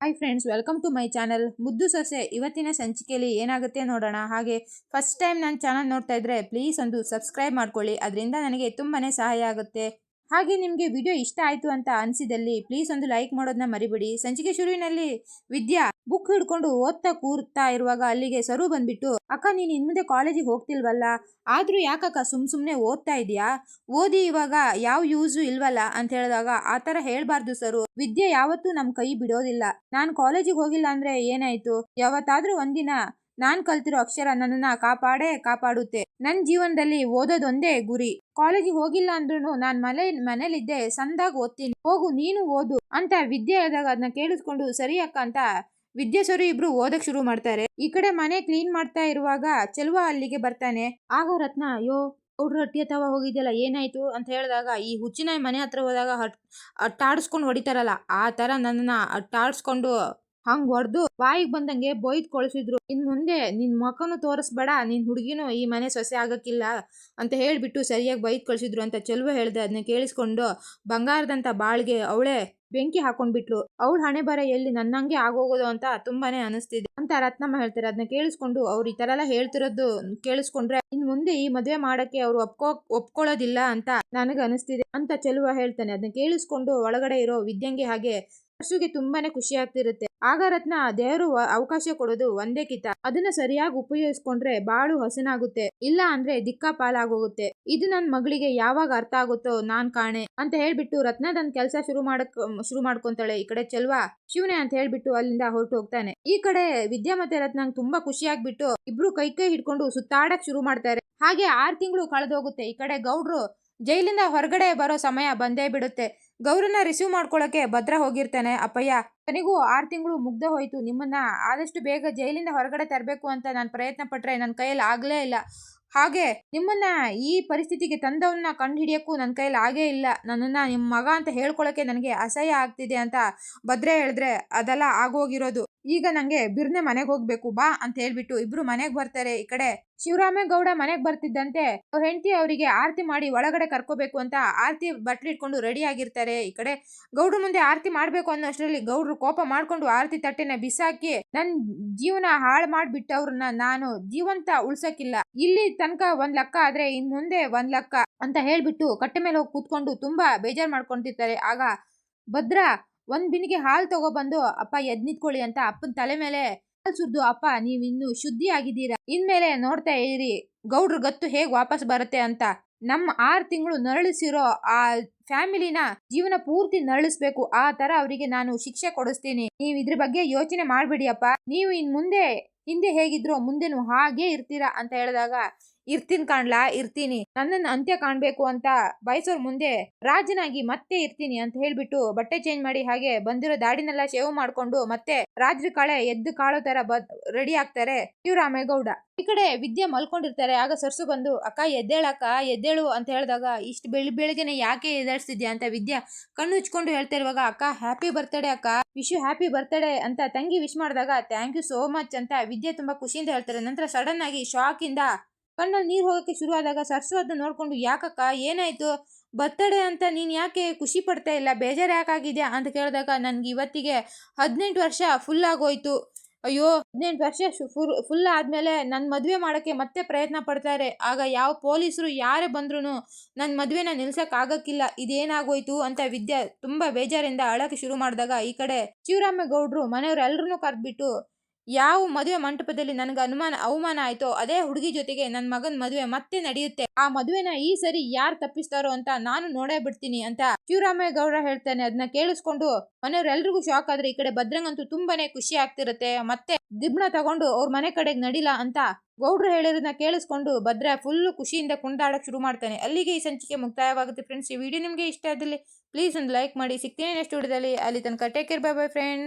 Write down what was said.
Hi friends welcome to my channel ಮುದ್ದು ಸೊಸೆ ಇವತ್ತಿನ ಸಂಚಿಕೆಯಲ್ಲಿ ಏನಾಗುತ್ತೆ ನೋಡೋಣ? ಹಾಗೆ ಫಸ್ಟ್ ಟೈಮ್ ನನ್ನ ಚಾನಲ್ ನೋಡ್ತಾ ಇದ್ರೆ ಪ್ಲೀಸ್ ಒಂದು ಸಬ್ಸ್ಕ್ರೈಬ್ ಮಾಡ್ಕೊಳ್ಳಿ. ಅದರಿಂದ ನನಗೆ ತುಂಬಾ ಸಹಾಯ ಆಗುತ್ತೆ. ಹಾಗೆ ನಿಮಗೆ ವಿಡಿಯೋ ಇಷ್ಟ ಆಯ್ತು ಅಂತ ಅನಿಸಿದಲ್ಲಿ ಪ್ಲೀಸ್ ಒಂದು ಲೈಕ್ ಮಾಡೋದನ್ನ ಮರಿಬೇಡಿ. ಸಂಚಿಕೆ ಶುರುವಿನಲ್ಲಿ ವಿದ್ಯಾ ಬುಕ್ ಹಿಡ್ಕೊಂಡು ಓದ್ತಾ ಕೂರ್ತಾ ಇರುವಾಗ ಅಲ್ಲಿಗೆ ಸರು ಬಂದ್ಬಿಟ್ಟು, ಅಕ್ಕ, ನೀನು ಇನ್ಮುಂದೆ ಕಾಲೇಜಿಗೆ ಹೋಗ್ತಿಲ್ವಲ್ಲ? ಆದ್ರೂ ಯಾಕಕ್ಕ ಸುಮ್ ಸುಮ್ಮನೆ ಓದ್ತಾ ಇದೀಯಾ? ಓದಿ ಇವಾಗ ಯಾವ ಯೂಸು ಇಲ್ವಲ್ಲ? ಅಂತ ಹೇಳಿದಾಗ, ಆ ಥರ ಹೇಳಬಾರ್ದು ಸರು. ವಿದ್ಯೆ ಯಾವತ್ತೂ ನಮ್ಮ ಕೈ ಬಿಡೋದಿಲ್ಲ. ನಾನು ಕಾಲೇಜಿಗೆ ಹೋಗಿಲ್ಲ ಅಂದರೆ ಏನಾಯಿತು? ಯಾವತ್ತಾದರೂ ಒಂದಿನ ನಾನ್ ಕಲ್ತಿರೋ ಅಕ್ಷರ ನನ್ನನ್ನ ಕಾಪಾಡೇ ಕಾಪಾಡುತ್ತೆ. ನನ್ ಜೀವನದಲ್ಲಿ ಓದೋದೊಂದೇ ಗುರಿ. ಕಾಲೇಜಿಗೆ ಹೋಗಿಲ್ಲ ಅಂದ್ರೂ ನಾನ್ ಮನೆ ಮನೇಲಿದ್ದೆ ಸಂದಾಗ ಓದ್ತೀನಿ. ಹೋಗು, ನೀನು ಓದು ಅಂತ ವಿದ್ಯೆ ಆದಾಗ ಅದನ್ನ ಕೇಳಿಸ್ಕೊಂಡು, ಸರಿ ಅಕ್ಕ ಅಂತ ವಿದ್ಯೆ ಸರು ಇಬ್ರು ಓದಕ್ ಶುರು ಮಾಡ್ತಾರೆ. ಈ ಕಡೆ ಮನೆ ಕ್ಲೀನ್ ಮಾಡ್ತಾ ಇರುವಾಗ ಚೆಲುವ ಅಲ್ಲಿಗೆ ಬರ್ತಾನೆ. ಆಗ ರತ್ನ, ಅಯ್ಯೋ ಗೌಡ್ರ ಹಟ್ಟಿ ಹತ್ತವ ಹೋಗಿದ್ಯಲ್ಲ, ಏನಾಯ್ತು? ಅಂತ ಹೇಳಿದಾಗ ಈ ಹುಚ್ಚಿನ ಮನೆ ಹತ್ರ ಹೋದಾಗ ಹಟ್, ಅಟ್ಟಾಡಿಸ್ಕೊಂಡು ಹೊಡಿತಾರಲ್ಲ, ಆ ತರ ನನ್ನನ್ನ ಅಟ್ಟಾಡಿಸ್ಕೊಂಡು ಹಂಗ್ ಹೊಡೆದು ಬಾಯಿಗೆ ಬಂದಂಗೆ ಬೊಯ್ದ್ ಕೊಳಿಸಿದ್ರು. ಇನ್ ಮುಂದೆ ನಿನ್ ಮಕನು ತೋರಿಸ್ಬೇಡ, ನಿನ್ ಹುಡುಗಿನೂ ಈ ಮನೆ ಸೊಸೆ ಆಗಕ್ಕಿಲ್ಲ ಅಂತ ಹೇಳ್ಬಿಟ್ಟು ಸರಿಯಾಗಿ ಬೈದ್ ಕಳಿಸಿದ್ರು ಅಂತ ಚೆಲುವ ಹೇಳ್ದೆ ಅದನ್ನ ಕೇಳಿಸ್ಕೊಂಡು ಬಂಗಾರದಂತ ಬಾಳ್ಗೆ ಅವಳೆ ಬೆಂಕಿ ಹಾಕೊಂಡ್ಬಿಟ್ಲು. ಅವಳ ಹಣೆ ಬರ ಎಲ್ಲಿ ನನ್ನಂಗೆ ಆಗೋಗೋದು ಅಂತ ತುಂಬಾನೇ ಅನಿಸ್ತಿದೆ. ಅಂತ ರತ್ನಮ್ಮ ಹೇಳ್ತಾರೆ. ಅದನ್ನ ಕೇಳಿಸ್ಕೊಂಡು ಅವ್ರು ಈ ತರ ಎಲ್ಲ ಹೇಳ್ತಿರೋದು ಕೇಳಿಸ್ಕೊಂಡ್ರೆ ಇನ್ ಮುಂದೆ ಈ ಮದ್ವೆ ಮಾಡಕ್ಕೆ ಅವ್ರು ಒಪ್ಕೋ, ಒಪ್ಕೊಳ್ಳೋದಿಲ್ಲ ಅಂತ ನನಗೆ ಅನಿಸ್ತಿದೆ ಅಂತ ಚೆಲುವ ಹೇಳ್ತಾನೆ. ಅದನ್ನ ಕೇಳಿಸ್ಕೊಂಡು ಒಳಗಡೆ ಇರೋ ವಿದ್ಯಂಗೆ ಹಾಗೆ ಹಸುಗೆ ತುಂಬಾನೇ ಖುಷಿ ಆಗ್ತಿರುತ್ತೆ. ಆಗ ರತ್ನ ದೇವರು ಅವಕಾಶ ಕೊಡೋದು ಒಂದೇ ಕಿತ. ಅದನ್ನ ಸರಿಯಾಗಿ ಉಪಯೋಗಿಸ್ಕೊಂಡ್ರೆ ಬಾಳು ಹಸನಾಗುತ್ತೆ. ಇಲ್ಲ ಅಂದ್ರೆ ದಿಕ್ಕಾಪಾಲಾಗೋಗುತ್ತೆ ಇದು ನನ್ ಮಗಳಿಗೆ ಯಾವಾಗ ಅರ್ಥ ಆಗುತ್ತೋ ನಾನ್ ಕಾಣೆ. ಅಂತ ಹೇಳ್ಬಿಟ್ಟು ರತ್ನ ತನ್ನ ಕೆಲಸ ಶುರು ಮಾಡಕ್, ಶುರು ಮಾಡ್ಕೊಂತಾಳೆ ಈ ಕಡೆ ಚೆಲ್ವಾ? ಶಿವನೇ ಅಂತ ಹೇಳ್ಬಿಟ್ಟು ಅಲ್ಲಿಂದ ಹೊರಟು ಹೋಗ್ತಾನೆ. ಈ ಕಡೆ ವಿದ್ಯಾ ಮತ್ತೆ ರತ್ನ ತುಂಬಾ ಖುಷಿ ಆಗ್ಬಿಟ್ಟು ಇಬ್ರು ಕೈ ಕೈ ಹಿಡ್ಕೊಂಡು ಸುತ್ತಾಡಕ್ ಶುರು ಮಾಡ್ತಾರೆ. ಹಾಗೆ ಆರ್ ತಿಂಗಳು ಕಳೆದೋಗುತ್ತೆ. ಈ ಕಡೆ ಗೌಡ್ರು ಜೈಲಿಂದ ಹೊರಗಡೆ ಬರೋ ಸಮಯ ಬಂದೇ ಬಿಡುತ್ತೆ. ಗೌರನ್ನ ರಿಸೀವ್ ಮಾಡ್ಕೊಳ್ಳೋಕೆ ಭದ್ರ ಹೋಗಿರ್ತಾನೆ, ಅಪ್ಪಯ್ಯ. ನನಗೂ ಆರು ತಿಂಗಳು ಮುಗ್ದ ಹೋಯ್ತು. ನಿಮ್ಮನ್ನ ಆದಷ್ಟು ಬೇಗ ಜೈಲಿಂದ ಹೊರಗಡೆ ತರಬೇಕು ಅಂತ ನಾನು ಪ್ರಯತ್ನ ಪಟ್ಟರೆ ನನ್ನ ಕೈಯಲ್ಲಿ ಆಗಲೇ ಇಲ್ಲ. ಹಾಗೆ ನಿಮ್ಮನ್ನ ಈ ಪರಿಸ್ಥಿತಿಗೆ ತಂದವನ್ನ ಕಂಡು ಹಿಡಿಯಕ್ಕೂ ನನ್ನ ಕೈಯಲ್ಲಿ ಆಗೇ ಇಲ್ಲ. ನನ್ನನ್ನು ನಿಮ್ಮ ಮಗ ಅಂತ ಹೇಳ್ಕೊಳ್ಳೋಕೆ ನನಗೆ ಅಸಹ್ಯ ಆಗ್ತಿದೆ ಅಂತ ಭದ್ರೆ ಹೇಳಿದ್ರೆ ಅದೆಲ್ಲ ಆಗೋಗಿರೋದು. ಈಗ ನಂಗೆ ಬಿರ್ನೆ ಮನೆಗೆ ಹೋಗ್ಬೇಕು, ಬಾ ಅಂತ ಹೇಳ್ಬಿಟ್ಟು ಇಬ್ರು ಮನೆಗೆ ಬರ್ತಾರೆ. ಈ ಕಡೆ ಶಿವರಾಮೇಗೌಡ ಮನೆಗೆ ಬರ್ತಿದ್ದಂತೆ. ಅವ್ರ ಹೆಂಡತಿ ಅವರಿಗೆ ಆರತಿ ಮಾಡಿ ಒಳಗಡೆ ಕರ್ಕೋಬೇಕು ಅಂತ ಆರತಿ ಬಟ್ಲಿ ಇಟ್ಕೊಂಡು ರೆಡಿ ಆಗಿರ್ತಾರೆ. ಈ ಕಡೆ ಗೌಡ್ರ ಮುಂದೆ ಆರತಿ ಮಾಡ್ಬೇಕು ಅನ್ನೋಷ್ಟರಲ್ಲಿ ಗೌಡ್ರು ಕೋಪ ಮಾಡ್ಕೊಂಡು ಆರತಿ ತಟ್ಟೆನ ಬಿಸಾಕಿ ನನ್ ಜೀವನ ಹಾಳು ಮಾಡ್ಬಿಟ್ಟವ್ರನ್ನ ನಾನು ಜೀವಂತ ಉಳ್ಸಕ್ಕಿಲ್ಲ. ಇಲ್ಲಿ ತನಕ ಒಂದ್ ಲಕ್ಕ ಆದ್ರೆ ಇನ್ ಮುಂದೆ ಒಂದ್ ಲಕ್ಕ ಅಂತ ಹೇಳ್ಬಿಟ್ಟು ಕಟ್ಟೆ ಮೇಲೆ ಹೋಗಿ ಕೂತ್ಕೊಂಡು ತುಂಬಾ ಬೇಜಾರ್ ಮಾಡ್ಕೊಂತಿರ್ತಾರೆ. ಆಗ ಭದ್ರ ಒಂದ್ ಬಿನಿಗೆ ಹಾಲು ತಗೊಬಂದು, ಅಪ್ಪ, ಎದ್ ನಿಂತ್ಕೊಳ್ಳಿ ಅಂತ ಅಪ್ಪನ ತಲೆ ಮೇಲೆ ಹಾಲು ಸುರ್ದು, ಅಪ್ಪ, ನೀವ್ ಇನ್ನು ಶುದ್ಧಿ ಆಗಿದ್ದೀರಾ ಇನ್ಮೇಲೆ ನೋಡ್ತಾ ಇರಿ, ಗೌಡ್ರ ಗತ್ತು ಹೇಗ್ ವಾಪಸ್ ಬರುತ್ತೆ ಅಂತ. ನಮ್ಮ ಆರ್ ತಿಂಗಳು ನರಳಿಸಿರೋ ಆ ಫ್ಯಾಮಿಲಿನ ಜೀವನ ಪೂರ್ತಿ ನರಳಿಸ್ಬೇಕು. ಆ ತರ ಅವರಿಗೆ ನಾನು ಶಿಕ್ಷೆ ಕೊಡಿಸ್ತೀನಿ. ನೀವ್ ಇದ್ರ ಬಗ್ಗೆ ಯೋಚನೆ ಮಾಡ್ಬಿಡಿ, ಅಪ್ಪ. ನೀವು ಇನ್ ಮುಂದೆ, ಹಿಂದೆ ಹೇಗಿದ್ರೋ ಮುಂದೆನು ಹಾಗೆ ಇರ್ತೀರಾ ಅಂತ ಹೇಳಿದಾಗ ಇರ್ತೀನಿ ಕಾಣ್ಲಾ, ಇರ್ತೀನಿ. ನನ್ನನ್ನು ಅಂತ್ಯ ಕಾಣ್ಬೇಕು ಅಂತ ಬಯಸೋರ್ ಮುಂದೆ ರಾಜನಾಗಿ ಮತ್ತೆ ಇರ್ತೀನಿ ಅಂತ ಹೇಳ್ಬಿಟ್ಟು ಬಟ್ಟೆ ಚೇಂಜ್ ಮಾಡಿ ಹಾಗೆ ಬಂದಿರೋ ದಾಡಿನೆಲ್ಲ ಶೇವ್ ಮಾಡ್ಕೊಂಡು ಮತ್ತೆ ರಾಜ್ರ ಕಾಳೆ ಎದ್ದು ಕಾಳೋ ತರ ರೆಡಿ ಆಗ್ತಾರೆ ಶಿವರಾಮೇಗೌಡ. ಈ ಕಡೆ ವಿದ್ಯೆ ಮಲ್ಕೊಂಡಿರ್ತಾರೆ, ಆಗ ಸರ್ಸು ಬಂದು, ಅಕ್ಕ, ಎದ್ದೇಳಕ್ಕ, ಎದ್ದೇಳು ಅಂತ ಹೇಳಿದಾಗ, ಇಷ್ಟು ಬೆಳಿ, ಬೆಳಿಗ್ಗೆನೆ ಯಾಕೆ ಎದ್ದಾಡ್ಸ್ತಿದ್ಯಾ? ಅಂತ ವಿದ್ಯಾ ಕಣ್ಣು ಉಚ್ಕೊಂಡು ಹೇಳ್ತಾ ಇರುವಾಗ, ಅಕ್ಕ ಹ್ಯಾಪಿ ಬರ್ತಡೇ ಅಕ್ಕ. ವಿಶ್ ಯು ಹ್ಯಾಪಿ ಬರ್ತಡೇ ಅಂತ ತಂಗಿ ವಿಶ್ ಮಾಡಿದಾಗ ಥ್ಯಾಂಕ್ ಯು ಸೋ ಮಚ್ ಅಂತ ವಿದ್ಯೆ ತುಂಬಾ ಖುಷಿಯಿಂದ ಹೇಳ್ತಾರೆ. ನಂತರ ಸಡನ್ ಆಗಿ ಶಾಕ್ ಇಂದ ಕಣ್ಣಲ್ಲಿ ನೀರು ಹೋಗೋಕ್ಕೆ ಶುರುವಾದಾಗ ಸರ್ಸು ಅದನ್ನ ನೋಡ್ಕೊಂಡು, ಯಾಕಕ್ಕ, ಏನಾಯ್ತು? ಬರ್ತಡೇ ಅಂತ ನೀನು ಯಾಕೆ ಖುಷಿ ಪಡ್ತಾ ಇಲ್ಲ? ಬೇಜಾರು ಯಾಕಾಗಿದೆ? ಅಂತ ಕೇಳಿದಾಗ, ನನಗೆ ಇವತ್ತಿಗೆ ಹದಿನೆಂಟು ವರ್ಷ ಫುಲ್ ಆಗೋಯ್ತು. ಅಯ್ಯೋ, ಹದಿನೆಂಟು ವರ್ಷ ಫುಲ್ ಫುಲ್ ಆದಮೇಲೆ ನನ್ನ ಮದುವೆ ಮಾಡೋಕ್ಕೆ ಮತ್ತೆ ಪ್ರಯತ್ನ ಪಡ್ತಾರೆ. ಆಗ ಯಾವ ಪೊಲೀಸರು ಯಾರೇ ಬಂದ್ರೂ ನನ್ನ ಮದುವೆನ ನಿಲ್ಸಕ್ ಆಗಕ್ಕಿಲ್ಲ. ಇದೇನಾಗೋಯ್ತು? ಅಂತ ವಿದ್ಯಾ ತುಂಬಾ ಬೇಜಾರಿಂದ ಅಳಕ್ಕೆ ಶುರು ಮಾಡಿದಾಗ, ಈ ಕಡೆ ಶಿವರಾಮೇಗೌಡರು ಮನೆಯವರೆಲ್ಲರೂ ಕರೆದ್ಬಿಟ್ಟು ಯಾವ ಮದುವೆ ಮಂಟಪದಲ್ಲಿ ನನಗೆ ಅನುಮಾನ, ಅವಮಾನ ಆಯ್ತೋ ಅದೇ ಹುಡುಗಿ ಜೊತೆಗೆ ನನ್ನ ಮಗನ ಮದುವೆ ಮತ್ತೆ ನಡೆಯುತ್ತೆ. ಆ ಮದುವೆನ ಈ ಸರಿ ಯಾರು ತಪ್ಪಿಸ್ತಾರೋ ಅಂತ ನಾನು ನೋಡೇ ಬಿಡ್ತೀನಿ ಅಂತ ಶಿವರಾಮೇಗೌಡ ಹೇಳ್ತಾನೆ. ಅದನ್ನ ಕೇಳಿಸ್ಕೊಂಡು ಮನೆಯವ್ರೆಲ್ರಿಗೂ ಶಾಕ್ ಆದ್ರೆ ಈ ಕಡೆ ಭದ್ರಂಗಂತೂ ತುಂಬಾನೇ ಖುಷಿ ಆಗ್ತಿರುತ್ತೆ. ಮತ್ತೆ ದಿಬ್ಣ ತಗೊಂಡು ಅವ್ರ ಮನೆ ಕಡೆಗೆ ನಡಿಲ್ಲ ಅಂತ ಗೌಡ್ರು ಹೇಳಿರೋದನ್ನ ಕೇಳಿಸ್ಕೊಂಡು ಭದ್ರ ಫುಲ್ ಖುಷಿಯಿಂದ ಕುಣಿದಾಡಕ್ ಶುರು ಮಾಡ್ತಾನೆ. ಅಲ್ಲಿಗೆ ಈ ಸಂಚಿಕೆ ಮುಕ್ತಾಯವಾಗುತ್ತೆ ಫ್ರೆಂಡ್ಸ್ ಈ ವಿಡಿಯೋ ನಿಮಗೆ ಇಷ್ಟ ಆದಲ್ಲಿ ಪ್ಲೀಸ್ ಒಂದು ಲೈಕ್ ಮಾಡಿ. ಸಿಗ್ತೀನಿ ನೆಕ್ಸ್ಟ್ ವಿಡಿಯೋದಲ್ಲಿ ಅಲ್ಲಿ ತನಕ take care bye bye friend